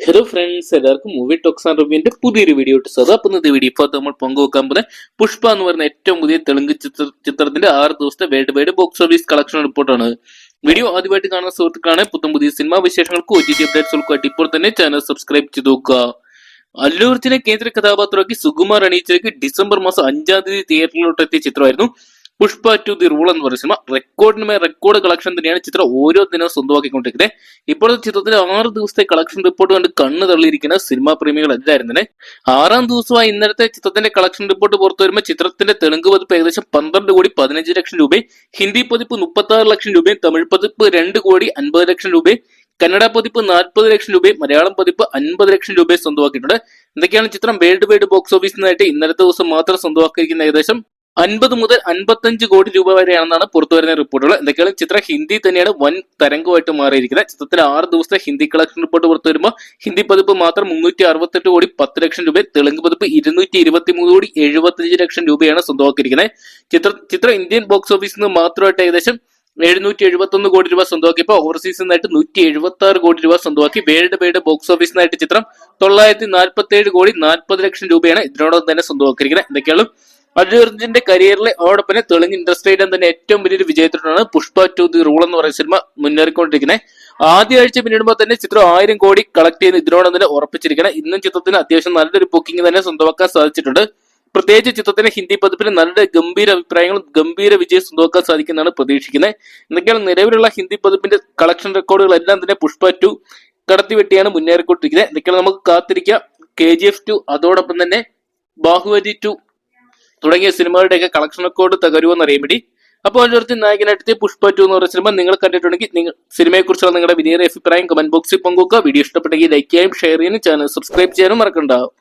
Hello friends എല്ലാവർക്കും movie talks and റിവ്യൂവിന്റെ പുതിയൊരു വീഡിയോ ഇട്ട് സദാ അപ്പം ഇന്നത്തെ വീഡിയോ ഇപ്പോൾ നമ്മൾ പങ്കുവെക്കാൻ പോകുന്നത് പുഷ്പ എന്ന് പറയുന്ന ഏറ്റവും പുതിയ തെലുങ്ക് ചിത്ര ചിത്രത്തിന്റെ ആറ് ദിവസത്തെ world wide box office collection റിപ്പോർട്ടാണ് വീഡിയോ ആദ്യമായിട്ട് കാണുന്ന സുഹൃത്തുക്കളാണ്. പുത്തം പുതിയ സിനിമാ വിശേഷങ്ങൾക്ക് ഒ ടി ടി അപ്ഡേറ്റ്സുകൾക്കായിട്ട് ഇപ്പോൾ തന്നെ ചാനൽ സബ്സ്ക്രൈബ് ചെയ്ത് നോക്കുക. അല്ലു അർജുനെ കേന്ദ്ര കഥാപാത്രമാക്കി സുകുമാർ അണിയിച്ചേക്ക് ഡിസംബർ മാസം അഞ്ചാം തീയതി തിയേറ്ററിലോട്ട് എത്തിയ ചിത്രമായിരുന്നു. പുഷ്പ ടു ദി റൂൾ എന്ന് പറയുന്ന സിനിമ റെക്കോർഡിനുമേ റെക്കോർഡ് കളക്ഷൻ തന്നെയാണ് ചിത്രം ഓരോ ദിനവും സ്വന്തമാക്കിക്കൊണ്ടിരിക്കുന്നത് ഇപ്പോഴത്തെ ചിത്രത്തിലെ ആറ് ദിവസത്തെ കളക്ഷൻ റിപ്പോർട്ട് കണ്ട് കണ്ണു തള്ളിയിരിക്കുന്ന സിനിമാ പ്രേമികൾ എല്ലാവരും ആറാം ദിവസമായി ഇന്നലത്തെ ചിത്രത്തിന്റെ കളക്ഷൻ റിപ്പോർട്ട് പുറത്തു വരുമ്പോൾ ചിത്രത്തിന്റെ തെലുങ്ക് പതിപ്പ് ഏകദേശം പന്ത്രണ്ട് കോടി പതിനഞ്ച് ലക്ഷം രൂപയും ഹിന്ദി പതിപ്പ് മുപ്പത്തി ആറ് ലക്ഷം രൂപയും തമിഴ് പതിപ്പ് രണ്ട് കോടി അൻപത് ലക്ഷം രൂപയും കന്നഡ പതിപ്പ് നാൽപ്പത് ലക്ഷം രൂപയും മലയാളം പതിപ്പ് അൻപത് ലക്ഷം രൂപയും സ്വന്തമാക്കിയിട്ടുണ്ട്. എന്തൊക്കെയാണ് ചിത്രം വേൾഡ് വൈഡ് ബോക്സ് ഓഫീസിൽ നിന്നായിട്ട് ഇന്നലത്തെ ദിവസം മാത്രം സ്വന്തമാക്കിയിരിക്കുന്ന ഏകദേശം അൻപത് മുതൽ അൻപത്തഞ്ച് കോടി രൂപ വരെയാണെന്നാണ് പുറത്തു വരുന്ന റിപ്പോർട്ടുകൾ. എന്തൊക്കെയാണ്? ചിത്രം ഹിന്ദി തന്നെയാണ് വൻ തരംഗമായിട്ട് മാറിയിരിക്കുന്നത്. ചിത്രത്തിൽ ആറ് ദിവസത്തെ ഹിന്ദി കളക്ഷൻ റിപ്പോർട്ട് പുറത്തു വരുമ്പോൾ ഹിന്ദി പതിപ്പ് മാത്രം മുന്നൂറ്റി അറുപത്തെട്ട് കോടി പത്ത് ലക്ഷം രൂപ തെലുങ്ക് പതിപ്പ് ഇരുന്നൂറ്റി ഇരുപത്തി മൂന്ന് കോടി എഴുപത്തഞ്ച് ലക്ഷം രൂപയാണ് സ്വന്തമാക്കിയിരിക്കുന്നത്. ചിത്ര ചിത്രം ഇന്ത്യൻ ബോക്സ് ഓഫീസിൽ നിന്ന് മാത്രമായിട്ട് ഏകദേശം എഴുന്നൂറ്റി എഴുപത്തി ഒന്ന് കോടി രൂപ സ്വന്തമാക്കിയപ്പോൾ ഓവർസീസിൽ നിന്നായിട്ട് നൂറ്റി എഴുപത്തി ആറ് കോടി രൂപ സ്വന്തമാക്കി. വേൾഡ് വൈഡ് ബോക്സ് ഓഫീസിൽ നിന്നായിട്ട് ചിത്രം തൊള്ളായിരത്തി നാൽപ്പത്തി ഏഴ് കോടി നാൽപ്പത് ലക്ഷം രൂപയാണ് ഇതിനോടൊപ്പം തന്നെ സ്വന്തമാക്കിയിരിക്കുന്നത്. എന്തൊക്കെയാണ്? അർജുന്റെ കരിയറിലെ തന്നെ തെലുങ്ക് ഇൻഡസ്ട്രിയുടെ തന്നെ ഏറ്റവും വലിയൊരു വിജയത്തിലാണ് പുഷ്പ ടു ദി റൂൾ എന്ന് പറയുന്ന സിനിമ മുന്നേറിക്കൊണ്ടിരിക്കുന്നത് ആദ്യ ആഴ്ച പിന്നിടുമ്പോൾ തന്നെ ചിത്രം ആയിരം കോടി കളക്ട് ചെയ്യുന്ന ഇതിനോടൊപ്പം തന്നെ ഉറപ്പിച്ചിരിക്കണം ഇന്നും ചിത്രത്തിന് അത്യാവശ്യം നല്ലൊരു ബുക്കിംഗ് തന്നെ സ്വന്തമാക്കാൻ സാധിച്ചിട്ടുണ്ട്. പ്രത്യേകിച്ച് ചിത്രത്തിന്റെ ഹിന്ദി പതിപ്പിന് നല്ല ഗംഭീര അഭിപ്രായങ്ങളും ഗംഭീര വിജയം സ്വന്തമാക്കാൻ സാധിക്കുന്നതാണ് പ്രതീക്ഷിക്കുന്നത് എന്തൊക്കെയാണ് നിലവിലുള്ള ഹിന്ദി പതിപ്പിന്റെ കളക്ഷൻ റെക്കോർഡുകൾ എല്ലാം തന്നെ പുഷ്പ ടു കടത്തിവെട്ടിയാണ് മുന്നേറിക്കൊണ്ടിരിക്കുന്നത് എന്തൊക്കെയാണ് നമുക്ക് കാത്തിരിക്കാം. കെ ജി എഫ് ടു അതോടൊപ്പം തന്നെ ബാഹുബലി ടു തുടങ്ങിയ സിനിമകളുടെയൊക്കെ കളക്ഷൻ റെക്കോർഡ് തകരുമെന്ന് അറിയാൻ വേണ്ടി. അപ്പോൾ അതിനടുത്ത് നായകനായിട്ട് പുഷ്പ ടു എന്ന് പറയുന്ന സിനിമ നിങ്ങൾ കണ്ടിട്ടുണ്ടെങ്കിൽ നിങ്ങൾ സിനിമയെക്കുറിച്ചുള്ള നിങ്ങളുടെ വിനീത അഭിപ്രായം കമന്റ് ബോക്സിൽ പങ്കുവെക്കുക. വീഡിയോ ഇഷ്ടപ്പെട്ടെങ്കിൽ ലൈക്ക് ചെയ്യാനും ഷെയർ ചെയ്യാനും ചാനൽ സബ്സ്ക്രൈബ് ചെയ്യാനും മറക്കണ്ടാവും